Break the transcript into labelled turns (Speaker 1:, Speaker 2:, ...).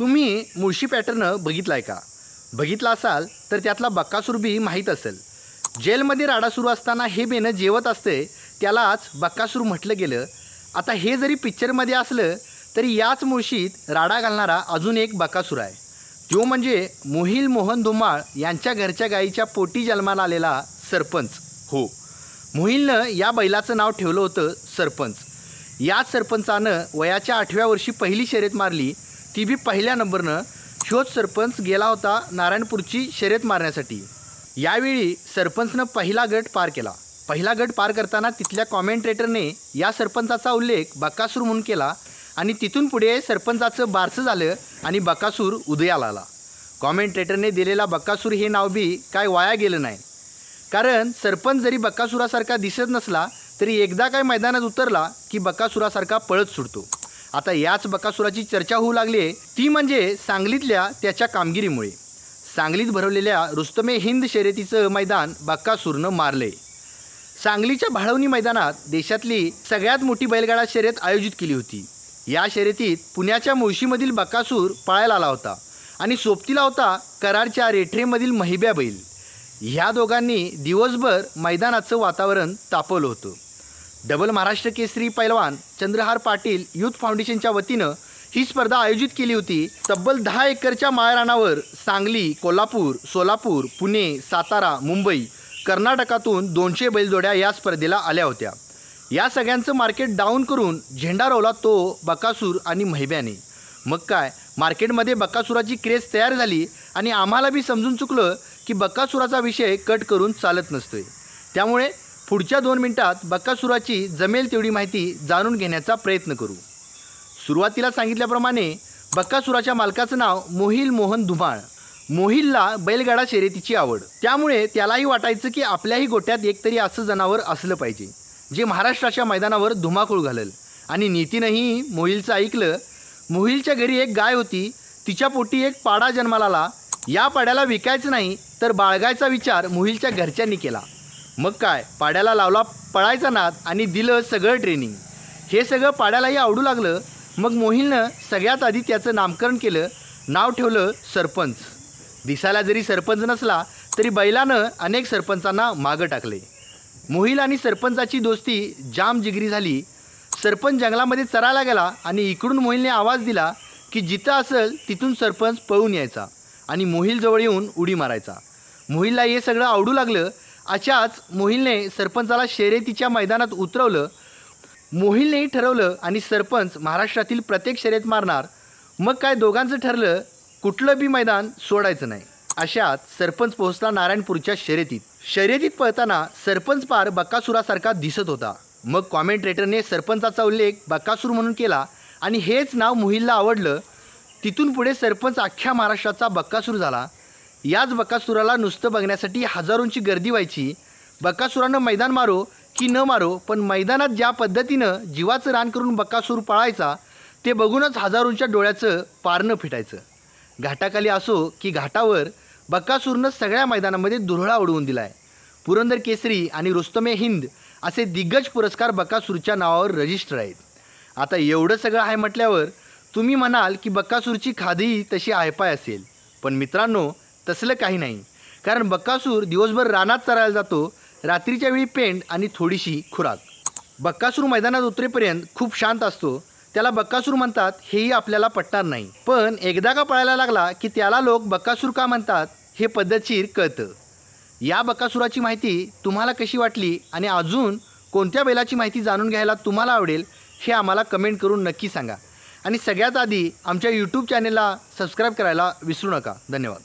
Speaker 1: तुम्ही मुळशी पॅटर्न बघितला आहे का? बघितला असाल तर त्यातला बक्कासूर बी माहीत असेल. जेलमध्ये राडा सुरू असताना हे बेनं जेवत असते त्यालाच बक्कासूर म्हटलं गेलं. आता हे जरी पिक्चरमध्ये असलं तरी याच मुळशीत राडा घालणारा अजून एक बकासूर आहे. जो म्हणजे मोहिल मोहन धुमाळ यांच्या घरच्या गाईच्या पोटी जन्माला आलेला सरपंच. हो. मोहिलनं या बैलाचं नाव ठेवलं होतं सरपंच. याच सरपंचानं वयाच्या आठव्या वर्षी पहिली शर्यत मारली ती बी पहिल्या नंबरनं शोध सरपंच गेला होता नारायणपूरची शर्यत मारण्यासाठी. यावेळी सरपंचनं पहिला गट पार केला. पहिला गट पार करताना तिथल्या कॉमेंट्रेटरने या सरपंचाचा उल्लेख बकासूर म्हणून केला आणि तिथून पुढे सरपंचाचं बारसं झालं आणि बकासूर उदयाला आला. कॉमेंट्रेटरने दिलेला बकासूर हे नाव बी काय वाया गेलं नाही. कारण सरपंच जरी बक्कासुरासारखा दिसत नसला तरी एकदा काय मैदानात उतरला की बक्कासुरासारखा पळत सुटतो. आता याच बक्कासुराची चर्चा होऊ लागली आहे ती म्हणजे सांगलीतल्या त्याच्या कामगिरीमुळे. सांगलीत भरवलेल्या रुस्तमे हिंद शर्यतीचं मैदान बक्कासूरनं मारले सांगलीच्या भाळवणी मैदानात देशातली सगळ्यात मोठी बैलगाडा शर्यत आयोजित केली होती. या शर्यतीत पुण्याच्या मुळशीमधील बक्कासूर पळायला आला होता आणि सोबतीला होता कराडच्या रेठरेमधील महिब्या बैल. ह्या दोघांनी दिवसभर मैदानाचं वातावरण तापवलं होतं. डबल महाराष्ट्र केसरी पैलवान चंद्रहार पाटील युथ फाउंडेशनच्या वतीनं ही स्पर्धा आयोजित केली होती. तब्बल दहा एकरच्या माळरानावर सांगली कोल्हापूर सोलापूर पुणे सातारा मुंबई कर्नाटकातून दोनशे बैलजोड्या या स्पर्धेला आल्या होत्या. या सगळ्यांचं मार्केट डाऊन करून झेंडा रोवला तो बकासूर आणि महिब्याने. मग काय? मार्केटमध्ये बकासुराची क्रेज तयार झाली आणि आम्हाला बी समजून चुकलं की बकासुराचा विषय कट करून चालत नसतोय. त्यामुळे पुढच्या दोन मिनिटात बकासुराची जमेल तेवढी माहिती जाणून घेण्याचा प्रयत्न करू. सुरुवातीला सांगितल्याप्रमाणे बक्कासुराच्या मालकाचं नाव मोहिल मोहन धुमाळ. मोहिलला बैलगाडा शर्यतीची आवड. त्यामुळे त्यालाही वाटायचं की आपल्याही गोट्यात एकतरी असं जनावर असलं पाहिजे जे महाराष्ट्राच्या मैदानावर धुमाकूळ घालेल. आणि नीतीनंही मोहिलचं ऐकलं मोहिलच्या घरी एक गाय होती तिच्या पोटी एक पाडा जन्माला आला. या पाड्याला विकायचं नाही तर बाळगायचा विचार मोहिलच्या घरच्यांनी केला. मग काय पाड्याला लावला पळायचा नाद आणि दिलं सगळं ट्रेनिंग हे सगळं पाड्यालाही आवडू लागलं. मग मोहिलनं सगळ्यात आधी त्याचं नामकरण केलं. नाव ठेवलं सरपंच. दिसायला जरी सरपंच नसला तरी बैलानं अनेक सरपंचांना मागं टाकले. मोहिल आणि सरपंचाची दोस्ती जाम जिगरी झाली. सरपंच जंगलामध्ये चरायला गेला आणि इकडून मोहिलने आवाज दिला की जिथं असेल तिथून सरपंच पळून यायचा आणि मोहिलजवळ येऊन उडी मारायचा. मोहिलला हे सगळं आवडू लागलं. अशाच मोहिलने सरपंचाला शर्यतीच्या मैदानात उतरवलं. मोहिलनेही ठरवलं आणि सरपंच महाराष्ट्रातील प्रत्येक शर्यत मारणार. मग काय दोघांचं ठरलं? कुठलं बी मैदान सोडायचं नाही. अशात सरपंच पोहोचला नारायणपूरच्या शर्यतीत. शर्यतीत पळताना सरपंच पार बक्कासुरासारखा दिसत होता. मग कॉमेंट्रेटरने सरपंचाचा उल्लेख बक्कासूर म्हणून केला आणि हेच नाव मोहिलला आवडलं. तिथून पुढे सरपंच अख्ख्या महाराष्ट्राचा बक्कासूर झाला. याच बकासुराला नुसतं बघण्यासाठी हजारोंची गर्दी व्हायची. बकासुरानं मैदान मारो की न मारो पण मैदानात ज्या पद्धतीनं जीवाचं रान करून बकासूर पळायचा ते बघूनच हजारोंच्या डोळ्याचं पारणं फिटायचं. घाटाखाली असो की घाटावर बकासूरनं सगळ्या मैदानामध्ये दुरळा उडवून दिला आहे पुरंदर केसरी आणि रुस्तमे हिंद असे दिग्गज पुरस्कार बकासूरच्या नावावर रजिस्टर आहेत. आता एवढं सगळं आहे म्हटल्यावर तुम्ही म्हणाल की बक्कासूरची खादी तशी आयपाय असेल. पण मित्रांनो तसलं काही नाही. कारण बक्कासूर दिवसभर रानात चरायला जातो रात्रीच्या वेळी पेंड आणि थोडीशी खुराक. बक्कासूर मैदानात उतरेपर्यंत खूप शांत असतो. त्याला बक्कासूर म्हणतात हेही आपल्याला पटणार नाही. पण एकदा का पळायला लागला की त्याला लोक बक्कासूर का म्हणतात हे पद्धतशीर कळतं. या बक्कासुराची माहिती तुम्हाला कशी वाटली आणि अजून कोणत्या बैलाची माहिती जाणून घ्यायला तुम्हाला आवडेल हे आम्हाला कमेंट करून नक्की सांगा. आणि सगळ्यात आधी आमच्या यूट्यूब चॅनेलला सबस्क्राईब करायला विसरू नका. धन्यवाद.